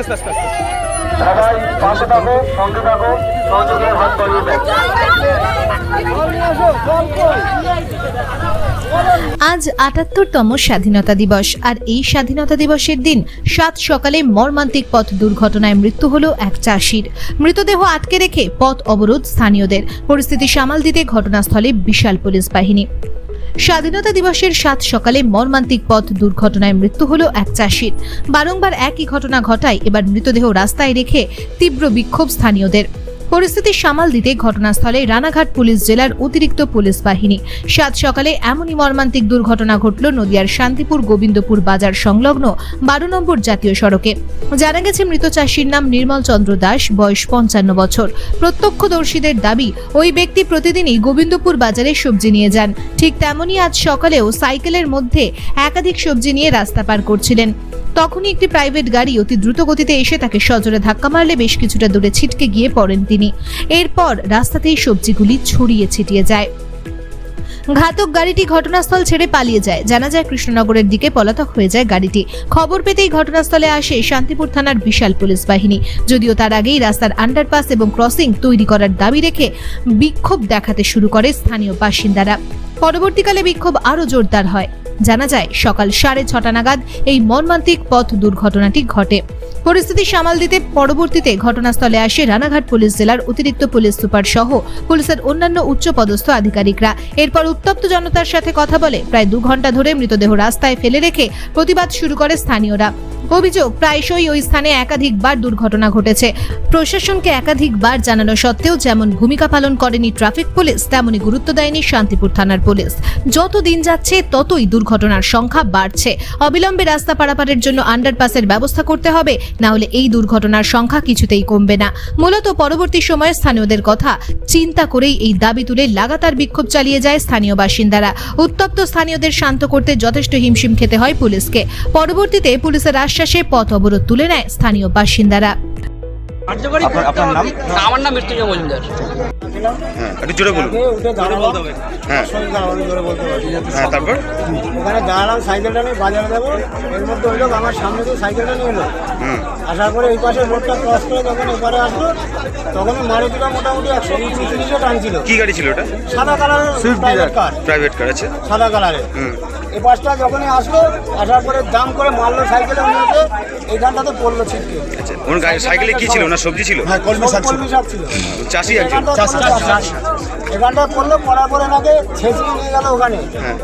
আস্তে আস্তে আস্তে আস্তে। সবাই পাশে থাকো সঙ্গে থাকো সহযোগের হাত বাড়িয়ে দাও। আজ আটাত্তরতম স্বাধীনতা দিবস আর এই স্বাধীনতা দিবসের দিন সাত সকালে মর্মান্তিক পথ দুর্ঘটনায় মৃত্যু হলো এক চাষির। মৃতদেহ আটকে রেখে পথ অবরোধ স্থানীয়দের। পরিস্থিতি সামাল দিতে ঘটনাস্থলে বিশাল পুলিশ বাহিনী। স্বাধীনতা দিবসের সাত সকালে মর্মান্তিক পথ দুর্ঘটনায় মৃত্যু হল এক চাষির। বারংবার একই ঘটনা ঘটায়, এবার মৃতদেহ রাস্তায় রেখে তীব্র বিক্ষোভ স্থানীয়দের। পরিস্থিতি সামাল দিতে ঘটনাস্থলে রানাঘাট পুলিশ জেলার অতিরিক্ত পুলিশ বাহিনী। সাত সকালে এমনই মর্মান্তিক দুর্ঘটনা ঘটল নদিয়ার শান্তিপুর গোবিন্দপুর বাজার সংলগ্ন বারো নম্বর জাতীয় সড়কে। জানা গেছে, মৃত চাষির নাম নির্মল চন্দ্র দাস, বয়স পঞ্চান্ন বছর। প্রত্যক্ষদর্শীদের দাবি, ওই ব্যক্তি প্রতিদিনই গোবিন্দপুর বাজারে সবজি নিয়ে যান। ঠিক তেমনই আজ সকালেও সাইকেলের মধ্যে একাধিক সবজি নিয়ে রাস্তা পার করছিলেন। তখনই একটি প্রাইভেট গাড়ি অতি দ্রুত গতিতে এসে তাকে সজোরে ধাক্কা মারলে বেশ কিছুটা দূরে ছিটকে গিয়ে পড়েন তিনি। এরপর রাস্তাতেই সবজিগুলি ছড়িয়ে ছিটিয়ে যায়। ঘাতক গাড়িটি ঘটনাস্থল ছেড়ে পালিয়ে যায়। জানা যায় কৃষ্ণনগরের দিকে পলাতক হয়ে যায় গাড়িটি। খবর পেতেই ঘটনাস্থলে আসে শান্তিপুর থানার বিশাল পুলিশ বাহিনী। যদিও তার আগেই রাস্তার আন্ডারপাস এবং ক্রসিং তৈরি করার দাবি রেখে বিক্ষোভ দেখাতে শুরু করে স্থানীয় বাসিন্দারা। পরবর্তীকালে বিক্ষোভ আরও জোরদার হয়। জানা যায় সকাল সাড়ে ছটা নাগাদ এই মর্মান্তিক পথ দুর্ঘটনাটি ঘটে। পরিস্থিতি সামাল দিতে পরবর্তীতে ঘটনাস্থলে আসে রানাঘাট পুলিশ জেলার অতিরিক্ত পুলিশ সুপার সহ পুলিশের অন্যান্য উচ্চপদস্থ আধিকারিকরা। এরপর উত্তপ্ত জনতার সাথে কথা বলে প্রায় দু ঘণ্টা ধরে মৃতদেহ রাস্তায় ফেলে রেখে প্রতিবাদ শুরু করে স্থানীয়রা। অভিযোগ, প্রায়শই ওই স্থানে একাধিকবার দুর্ঘটনা ঘটেছে। প্রশাসনকে একাধিকবার জানানো সত্ত্বেও যেমন ভূমিকা পালন করেনি ট্রাফিক পুলিশ তেমনি গুরুত্ব দেয়নি শান্তিপুর থানার পুলিশ। যত দিন যাচ্ছে, ততই দুর্ঘটনার সংখ্যা বাড়ছে। অবিলম্বে রাস্তা পারাপারের জন্য আন্ডারপাসের ব্যবস্থা করতে হবে। না হলে এই দুর্ঘটনার সংখ্যা কিছুতেই কমবে না। মূলত পরবর্তী সময়ে স্থানীয়দের কথা চিন্তা করেই এই দাবি তুলে লাগাতার বিক্ষোভ চালিয়ে যায় স্থানীয় বাসিন্দারা। উত্তপ্ত স্থানীয়দের শান্ত করতে যথেষ্ট হিমশিম খেতে হয় পুলিশকে। পরবর্তীতে পুলিশের আশ্বাসে পথ অবরোধ তুলে নেয় স্থানীয় বাসিন্দারা। আপনার আপনার নাম? আমার নাম মৃত্যুঞ্জয় মজুমদার। হ্যাঁ একটু জোরে বলুন। হ্যাঁ। হ্যাঁ তারপর? ওখানে দাঁড়ালাম সাইকেলটা নিয়ে বাজারে দেবো। এর মধ্যে ওই লোক আমার সামনে দিয়ে সাইকেলটা নিয়ে এলো। আসার পরে এই পাশে রোডটা ক্রস করে যখন এপারে আসলো তখনই মারুতিটা মোটামুটি একশো তিরিশে টানছিল। কি গাড়ি ছিল ওটা? সাদা কালারের প্রাইভেট কার প্রাইভেট কার আছে সাদা কালারের। হুম। এই যখনই আসলো আসার পরে দাম করে মারলো সাইকেলে নিয়েছে এইখানটাতে পড়ল ছিটকে। আচ্ছা ওনার সাইকেলে কি ছিল? ওনার সবজি ছিল? হ্যাঁ কলমি শাক ছিল। চাষি একজন। এখানটা পড়ল পড়ার পরে এনাকে ছেঁচিয়ে নিয়ে গেল ওখানে। হ্যাঁ।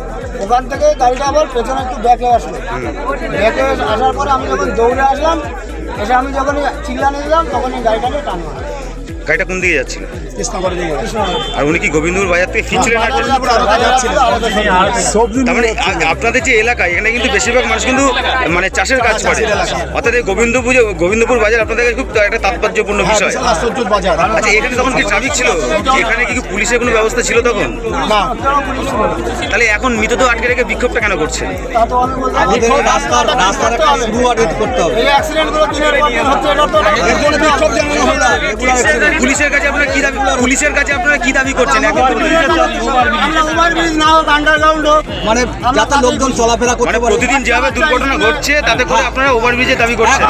ওখান থেকে গাড়িটা আবার পেছনে একটু ব্যাকে আসলো। ব্যাকে আসার পরে আমি যখন দৌড়ে আসলাম এসে আমি যখন চিল্লানে দিলাম তখন এই গাড়িটাকে টানলো গাড়িটা কোন দিকে যাচ্ছিল? আর উনি কি গোবিন্দপুর বাজার থেকে ফিরছিলেন তার মানে আপনাদের যে এলাকা এখানে কিন্তু বেশিরভাগ মানুষ কিন্তু মানে চাষের কাজ করে। অর্থাৎ এই গোবিন্দপুর গোবিন্দপুর বাজার আপনাদের কাছে খুব একটা তাৎপর্যপূর্ণ বিষয়। আচ্ছা এখানে তখন কি ট্রাফিক ছিল? এখানে কি পুলিশের কোনো ব্যবস্থা ছিল তখন? তাহলে এখন মৃতদেহ আটকে রেখে বিক্ষোভটা কেন করছে করতে হবে। পুলিশের কাছে আপনারা কি দাবি পুলিশের কাছে আপনারা কি দাবি করছেন? আমরা ওভারব্রিজ না হোক আন্ডারগ্রাউন্ড হোক মানে যাতে লোকজন চলাফেরা করতে মানে পারে। প্রতিদিন যেভাবে দুর্ঘটনা ঘটছে তাতে করে আপনারা ওভারব্রিজের দাবি করছেন।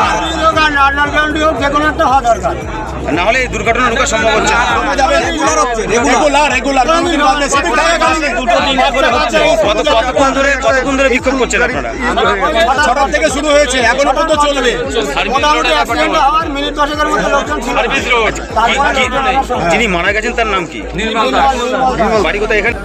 আন্ডারগ্রাউন্ড হোক যে কোনো একটা হওয়া দরকার। না হলে এই দুর্ঘটনা রোকা সম্ভব হচ্ছে। কতক্ষণ ধরে কতক্ষণ ধরে বিক্ষোভ করছেন আপনারা? ছটা থেকে শুরু হয়েছে এখনও পর্যন্ত চলবে। সঙ্গে- যিনি মারা গেছেন তার নাম কি? বাড়ি কোথায় এখানে?